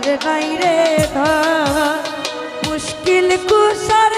আর নাই রে ধন মুশকিল কুশল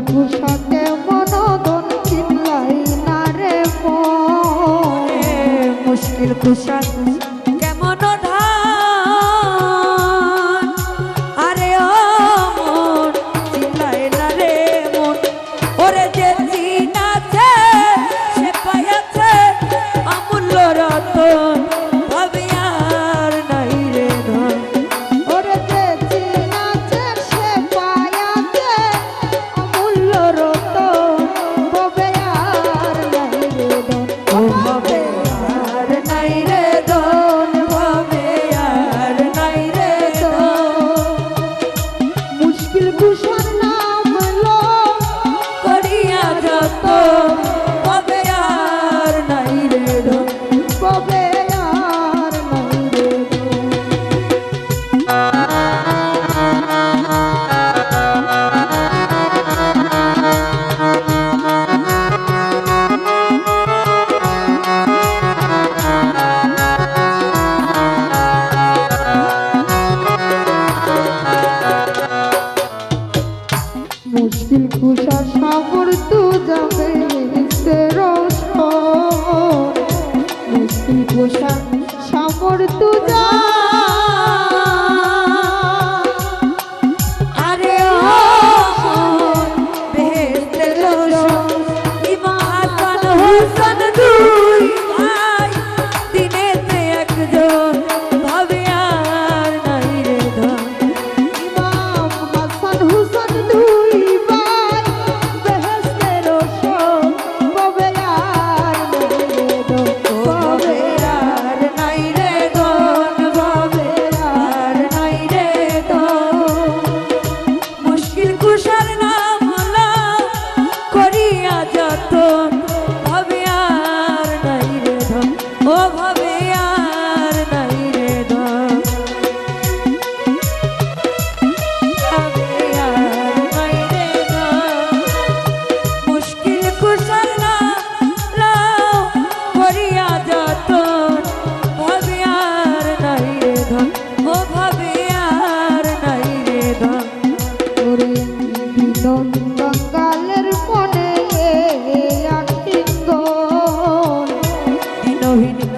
পোশাকে মনোদন চিল্লাই না রে যত করতো যাবে ও ভব মহিনী